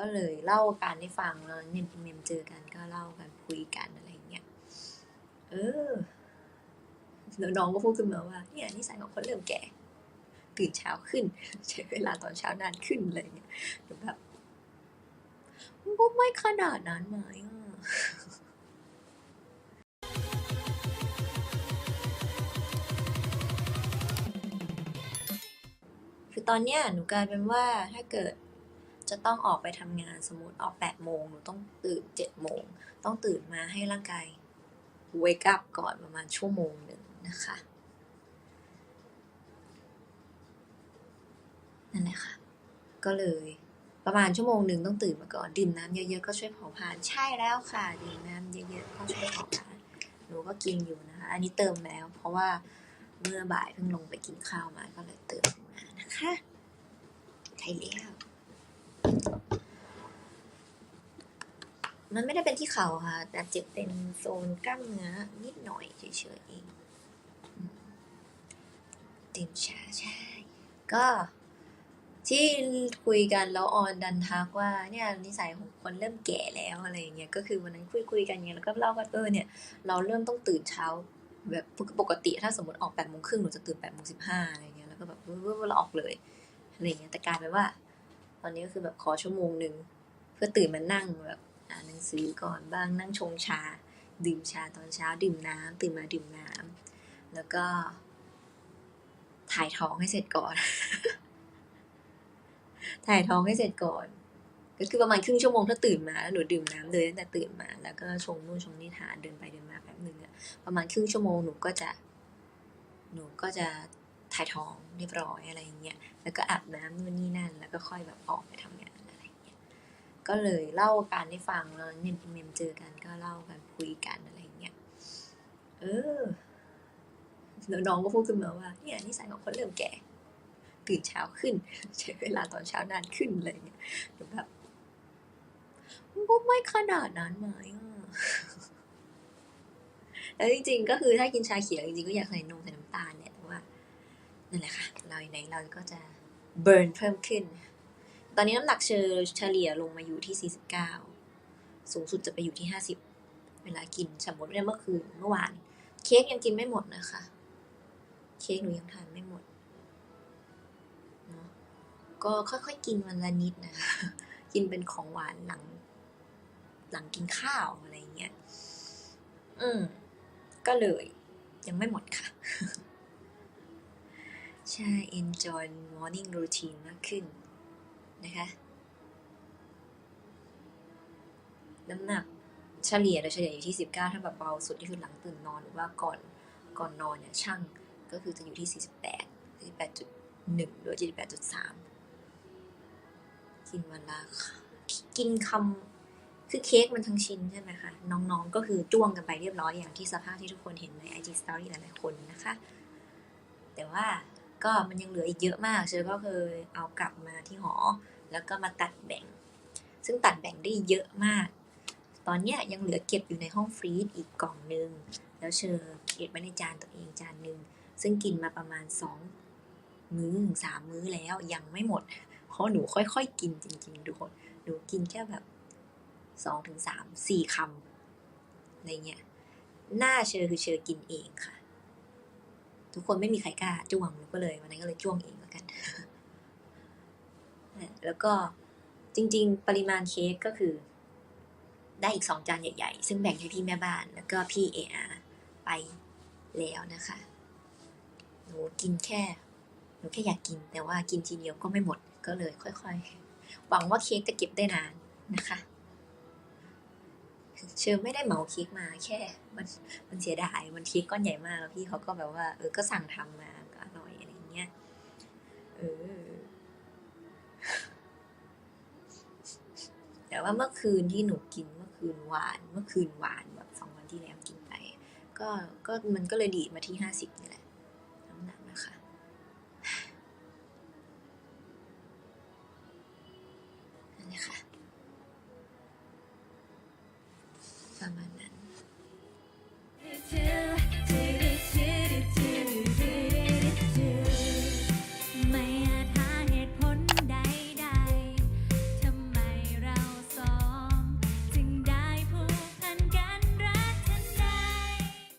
ก็เลยเล่าการให้ฟังแล้วเนี่ยเมมเจอกันก็เล่ากันคุยกันอะไรเงี้ยเออแล้วน้องก็พูดขึ้นมาว่าเนี่ยนิสัยของคนเริ่มแก่ตื่นเช้าขึ้น ใช้เวลาตอนเช้านานขึ้นอะไรเงี้ยหนูแบบก็ไม่ขนาดนั้นไหมอะคือตอนเนี้ยหนูกลายเป็นว่าถ้าเกิด จะต้องออกไปทำงานสมมติออกแปดโมงหนูต้องตื่นเจ็ดโมงต้องตื่นมาให้ร่างกาย wake up ก่อนประมาณชั่วโมงหนึ่งนะคะนั่นแหละค่ะ ก็เลยประมาณชั่วโมงหนึ่งต้องตื่นมาก่อนดื่มน้ำเยอะๆก็ช่วยเผาผลาญใช่แล้วค่ะดื่มน้ำเยอะๆก็ช่วยเผาผลาญหนูก็กินอยู่นะคะ อันนี้เติมแล้ว เพราะว่าเมื่อบ่ายเพิ่งลงไปกินข้าวมาก็เลยเติมมานะคะใช่แล้ว มันไม่ได้เป็นที่เข่าค่ะ แต่เจ็บเป็นโซนกล้ามเนื้อนิดหน่อยเฉยๆเองอืมตื่นช้าใช่ ก็ที่คุยกันแล้วออนดันทักว่าเนี่ยนิสัยของคนเริ่มแก่แล้วอะไรอย่างเงี้ยก็คือวันนั้นคุยคุยๆกันเงี้ยแล้วก็เล่ากันเออเนี่ย เราเริ่มต้องตื่นเช้าแบบปกติถ้าสมมติออกแปดโมงครึ่งหนูจะตื่นแปดโมงสิบห้าอะไรเงี้ยแล้วก็แบบเว้ยเราออกเลยอะไรเงี้ยแต่กลายเป็นว่า ตอนนี้ก็คือแบบขอชั่วโมงหนึ่งเพื่อตื่นมานั่งแบบ อ่านหนังสือก่อนบ้างนั่งชงชา ดื่มชาตอนเช้าดื่มน้ำตื่นมาดื่มน้ำแล้วก็ ถ่ายท้องให้เสร็จก่อน ถ่ายท้องให้เสร็จก่อน ก็คือประมาณครึ่งชั่วโมงถ้าตื่นมาแล้วหนูดื่มน้ำเลยตั้งแต่ตื่นมา แล้วก็ชงนู่นชงนี่ทานเดินไปเดินมาแป๊บหนึ่งอะประมาณครึ่งชั่วโมงหนูก็จะ หนูก็จะถ่ายท้องเรียบร้อยอะไรอย่างเงี้ย แล้วก็อาบน้ำนู่นนี่นั่น แล้วก็ค่อยแบบออกไปทำงาน ก็เลยเล่าการให้ฟังแล้วเนี่ยเมมเจอกันก็เล่ากันคุยกันอะไรเงี้ย เออแล้วน้องก็พูดขึ้นมาว่าเนี่ยนิสัยของคนเริ่มแก่ ตื่นเช้าขึ้น ใช้เวลาตอนเช้านานขึ้นอะไรอย่างเงี้ยหนูแบบก็ไม่ขนาดนั้นไหมอะแล้วจริงๆ ก็คือถ้ากินชาเขียวจริงๆ ก็อยากใส่นมใส่น้ำตาลเนี่ยแต่ว่านั่นแหละค่ะ เราไหนเราก็จะเบิร์นเพิ่มขึ้น ตอนนี้น้ำหนักเฉเฉลี่ยลงมาอยู่ที่ 49 สูงสุดจะไปอยู่ที่ 50 เวลากินสมมติเมื่อคืนเมื่อวาน เค้กยังกินไม่หมดนะคะ เค้กหนูยังทานไม่หมดเนาะก็ค่อยๆกินวันละนิดนะคะ กินเป็นของหวานหลัง หลังกินข้าวอะไรเงี้ย อืม ก็เลยยังไม่หมดค่ะใช่ enjoy morning routine มากขึ้น นะคะน้ำหนักเฉลี่ยโดยเฉลี่ยอยู่ที่ 19 ถ้าแบบเบาสุดที่คือหลังตื่นนอนหรือว่าก่อนก่อนนอนเนี่ยช่างก็คือจะอยู่ที่ 48 48.1 หรือ48.3 กินวันละกินคำคือเค้กมันทั้งชิ้นใช่ไหมคะ น้องๆก็คือจ้วงกันไปเรียบร้อยอย่างที่สภาพที่ทุกคนเห็นใน IG Story หลายๆคนนะคะ แต่ว่า ก็มันยังเหลืออีกเยอะมากเชอก็เคยเอากลับมาที่หอ แล้วก็มาตัดแบ่ง ซึ่งตัดแบ่งได้เยอะมาก ตอนเนี้ยยังเหลือเก็บอยู่ในห้องฟรีซอีกกล่องนึง แล้วเชอเก็บไว้ในจานตัวเองจานหนึ่งซึ่งกินมาประมาณสองมื้อสามมื้อแล้วยังไม่หมด เพราะหนูค่อยๆ กินจริงๆทุกคน หนูกินแค่แบบสองถึงสามสี่คำอะไรเงี้ยหน้าเชอคือเชอกินเองค่ะ ทุกคนไม่มีใครกล้าจ้วงหนูก็เลยวันนั้นก็เลยจ้วงเองแล้วกัน แล้วก็จริง ๆ ปริมาณเค้กก็คือ ได้อีกสองจานใหญ่ ๆ ซึ่งแบ่งให้พี่แม่บ้าน แล้วก็พี่เออาไปแล้วนะคะ หนูกินแค่ หนูแค่อยากกิน แต่ว่ากินทีเดียวก็ไม่หมดก็เลย ค่อย ๆ หวังว่าเค้กจะเก็บได้นานนะคะ เชิญไม่ได้เหมาเค้กมาแค่ มันมันเสียดายมันเค้กก้อนใหญ่มากแล้วพี่เขาก็แบบว่า เออก็สั่งทำมาก็อร่อยอะไรอย่างเงี้ยเออแต่ว่าเมื่อคืนที่หนูกินเมื่อคืนหวาน เมื่อคืนหวานแบบสองวันที่แล้วกินไป ก็ก็มันก็เลยดีมาที่ห้าสิบนี่แหละ